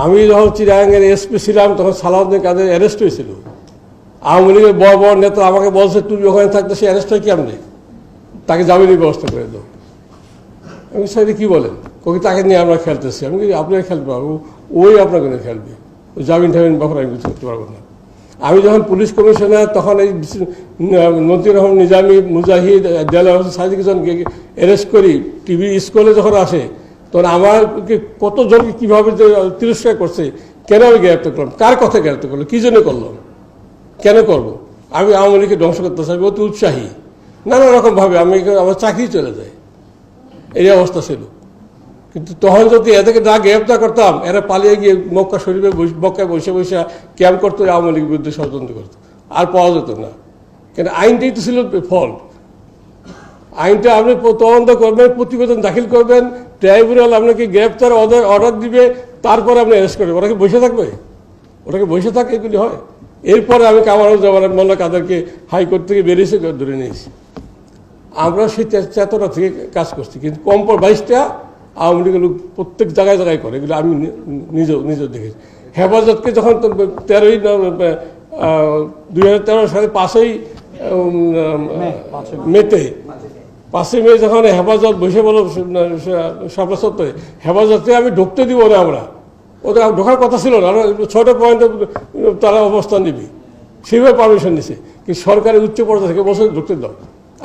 আমি যখন চিরাঙ্গের এসপি ছিলাম, তখন সালাউদ্দিন কাদের অ্যারেস্ট হয়েছিল। আওয়ামী লীগের বড় বড় নেতা আমাকে বলছে, তুমি ওখানে থাকতে সে অ্যারেস্ট হয় কেমনি? তাকে জামিনের ব্যবস্থা করে দাও। আমি স্যার কী বলেন? ওকে তাকে নিয়ে আমরা খেলতেছি। আমি কি আপনারা খেলতে পারব ওই আপনাকে নিয়ে খেলবে। ওই জামিন টামিন ব্যাপারে আমি কিছু করতে পারব না। আমি যখন পুলিশ কমিশনার, তখন এই মন্ত্রী রহমান নিজামী, মুজাহিদ দেলা সাজিকজনকে অ্যারেস্ট করি। টিভি স্কুলে যখন আসে তখন আমাকে কতজনকে কীভাবে যে তিরস্কার করছে, কেন আমি গ্রেপ্তার করলাম? কার কথা গ্রেপ্তার করল কী জন্য করলাম? কেন করব? আমি আওয়ামী লীগকে ধ্বংস করতে চাই অতি উৎসাহী। নানা রকমভাবে আমি আমার চাকরি চলে যায়। এই অবস্থা ছিল। কিন্তু তখন যদি এদেরকে না গ্রেপ্তার করতাম, এরা পালিয়ে গিয়ে মক্কা শরীফে মক্কায় বসে বসে ক্যাম্প করতো, আওয়ামী লীগের বিরুদ্ধে ষড়যন্ত্র করতো। আর পাওয়া যেত না। কেন? আইনটাই তো ছিল ফল আইনটা আপনি তদন্ত করবেন প্রতিবেদন দাখিল করবেন ট্রাইব্যুনাল আপনাকে গ্রেপ্তার অর্ডার অর্ডার দিবে তারপরে আপনি অ্যারেস্ট করবেন। ওরা কি বসে থাকবে? ওটাকে বসে থাকে এগুলি হয়? এরপরে আমি কামারুজ্জামান মোল্লা কাদেরকে হাইকোর্ট থেকে বেরিয়েছে ধরে নিয়েছি। আমরা সেই চেতনা থেকে কাজ করছি। কিন্তু কম্প্রোমাইজটা আওয়ামী লীগের লোক প্রত্যেক জায়গায় জায়গায় করে। এগুলো আমি নিজেও নিজেও দেখেছি। হেফাজতকে যখন তো তেরোই দুই হাজার তেরো সালে পাঁচই মেতে পাঁচই মে যখন হেফাজত বসে বলো সভাসত্বে হেফাজতে আমি ঢুকতে দিব না আমরা। ওদের ঢোকার কথা ছিল না ছটা পয়েন্টে তারা অবস্থান নিবি। সেইভাবে পারমিশন দিছে কিন্তু সরকারের উচ্চ পর্যায়ে থেকে বসে ঢুকতে দাও।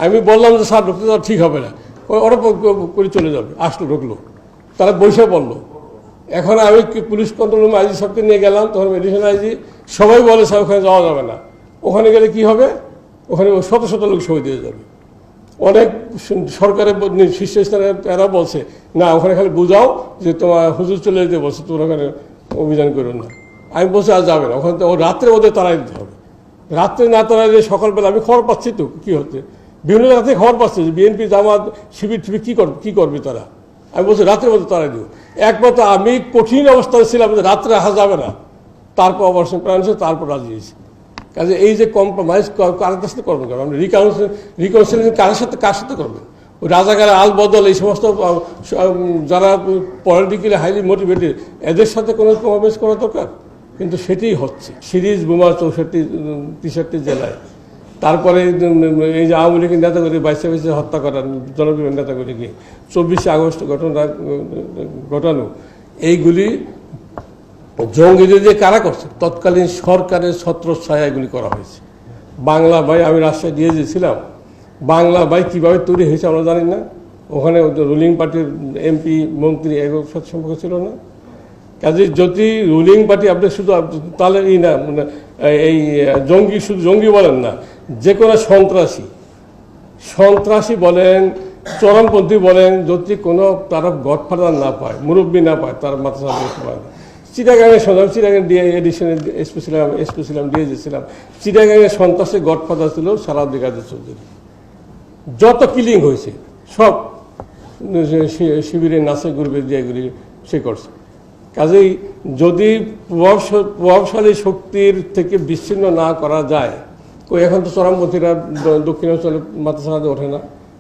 আমি বললাম যে, স্যার, ঢুকতে দাও, ঠিক হবে না। ওরা করে চলে যাবে। আসলো, ঢুকলো। তারা বসে পড়ল এখন আমি পুলিশ কন্ট্রোল রুমে আইজি সবকে নিয়ে গেলাম, তখন মেডিসিন আইজি, সবাই বলে, স্যার, ওখানে যাওয়া যাবে না। ওখানে গেলে কি হবে? ওখানে শত শত লোক সই দিয়ে যাবে। অনেক সরকারের শীর্ষস্থানে এরা বলছে, না, ওখানে খালি বুঝাও যে তোমার হুজুর চলে যেতে বলছে, তোমরা ওখানে অভিযান করো না। আমি বলছি, আর যাবে না, ওখানে তো রাত্রে ওদের তাড়াই দিতে হবে। রাত্রে না তাড়াই দিয়ে সকালবেলা আমি খবর পাচ্ছি তো, কী হচ্ছে? বিভিন্ন জায়গা থেকে খবর পাচ্ছি যে বিএনপি, জামাত, শিবির, টিবির কী করবে কী করবে তারা? আমি বলছি, রাত্রের মধ্যে তাড়াই দিব। একমাত্র আমি কঠিন অবস্থায় ছিলাম যে রাত্রে আসা যাবে না। তারপর অপারেশন হয়েছে, তারপর রাজি হয়েছে। কাজে এই যে কম্প্রোমাইজ কার সাথে করবেন আপনি রিকাউন্সিল রিকাউন্সিলিং কার সাথে কার সাথে করবেন ওই রাজাকারের আল বদল, এই সমস্ত যারা পলিটিক্যালি হাইলি মোটিভেটেড এদের সাথে কোনো কম্প্রোমাইজ করা দরকার? কিন্তু সেটাই হচ্ছে। সিরিজ বোমা চৌষট্টি তেষট্টি জেলায়। তারপরে এই যে আওয়ামী লীগের নেতাগুলি বাইশে বাইশে হত্যা করার জনপ্রিয় নেতাগুলিকে চব্বিশে আগস্ট ঘটনা ঘটানো। এইগুলি জঙ্গিদের যে কারা করছে? তৎকালীন সরকারের ছত্রছায়া এগুলি করা হয়েছে। বাংলা ভাই আমি রাজশাহী দিয়ে দিয়েছিলাম বাংলা ভাই কীভাবে তৈরি হয়েছে আমরা জানি না। ওখানে রুলিং পার্টির এমপি মন্ত্রী এগুলো সম্পর্ক ছিল না। কাজে যদি রুলিং পার্টি আপনি শুধু তাহলে এই না মানে এই, জঙ্গি শুধু জঙ্গি বলেন না, যে কোনো সন্ত্রাসী। সন্ত্রাসী বলেন, চরমপন্থী বলেন, যদি কোনো তারা গডফাদার না পায়, মুরব্বী না পায়, তার মাথা করতে না। চিটাগাঙে শুনলাম চিটাগাং দিয়ে এডিশনে এসপি ছিলাম এসপি ছিলাম ডিএজি ছিলাম। চিটাগাঙের সন্ত্রাসের গডফাদার ছিল সালাউদ্দিন কাদের চৌধুরী। যত কিলিং হয়েছে, সব শি- শি- শিবিরের নাচে গুরবে দিয়ে এগুলি সে করছে। কাজেই যদি প্রভাবশ- প্রভাবশালী শক্তির থেকে বিচ্ছিন্ন না করা যায় এখন তো চরমপন্থীরা দক্ষিণাঞ্চলে মাথা ছাড়াতে ওঠে না।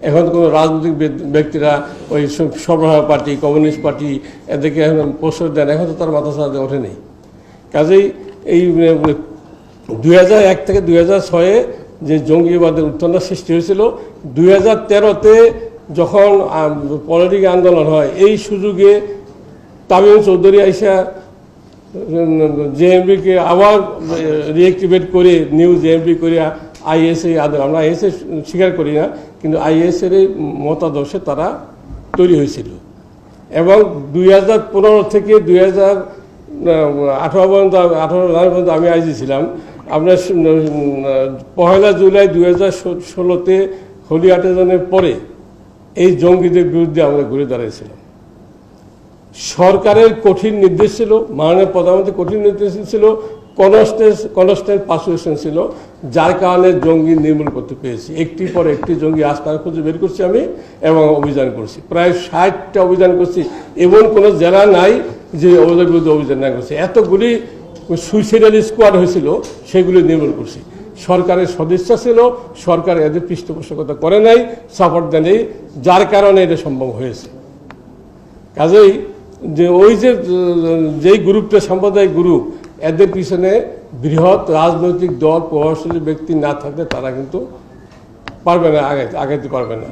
এখন কোনো রাজনৈতিক ব্যক্তিরা ওই সর্বহারা পার্টি, কমিউনিস্ট পার্টি এদেরকে এখন প্রশ্রয় দেন, এখন তো তার মাথা ছাড়াতে ওঠে নেই কাজেই এই দুই এক থেকে দুই হাজার ছয়ে যে জঙ্গিবাদের উত্থানটা সৃষ্টি হয়েছিল, দুই হাজার তেরোতে যখন পলিটিক্যাল আন্দোলন হয়, এই সুযোগে তামিম চৌধুরী আইসা জেএমবিকে আবার রিঅ্যাক্টিভেট করে নিউ জেএমবি করে আইএসএ আদর আমরা আইএসএ স্বীকার করি না কিন্তু আইএসএর এই মতাদর্শে তারা তৈরি হয়েছিল। এবং দুই হাজার পনেরো থেকে দুই হাজার আঠারো পর্যন্ত আঠারো পর্যন্ত আমি আইজি ছিলাম। আপনার পহেলা জুলাই দুই হাজার ষোলোতে হোলি আটেজনের পরে এই জঙ্গিদের বিরুদ্ধে আমরা ঘুরে দাঁড়িয়েছিলাম। সরকারের কঠিন নির্দেশ ছিল, মাননীয় প্রধানমন্ত্রী কঠিন নির্দেশ ছিল কনস্টেন্স কনস্ট্যান্ট পারসুয়েশন ছিল, যার কারণে জঙ্গি নির্মূল করতে পেরেছি। একটি পর একটি জঙ্গি আস্থান খুঁজে বের করছি আমি এবং অভিযান করছি। প্রায় ষাটটা অভিযান করছি। এমন কোনো জেলা নাই যে ওদের বিরুদ্ধে অভিযান না করছে। এতগুলি সুইসাইডাল স্কোয়াড হয়েছিল, সেগুলি নির্মূল করছি। সরকারের সদিচ্ছা ছিল, সরকার এদের পৃষ্ঠপোষকতা করে নাই সাপোর্ট দেয়নি যার কারণে এটা সম্ভব হয়েছে। কাজেই যে ওই যে যেই গ্রুপটা সাম্প্রদায়িক গ্রুপ এদের পিছনে বৃহৎ রাজনৈতিক দল, প্রভাবশালী ব্যক্তি না থাকলে তারা কিন্তু পারবে না আগে আগাইতে পারবে না।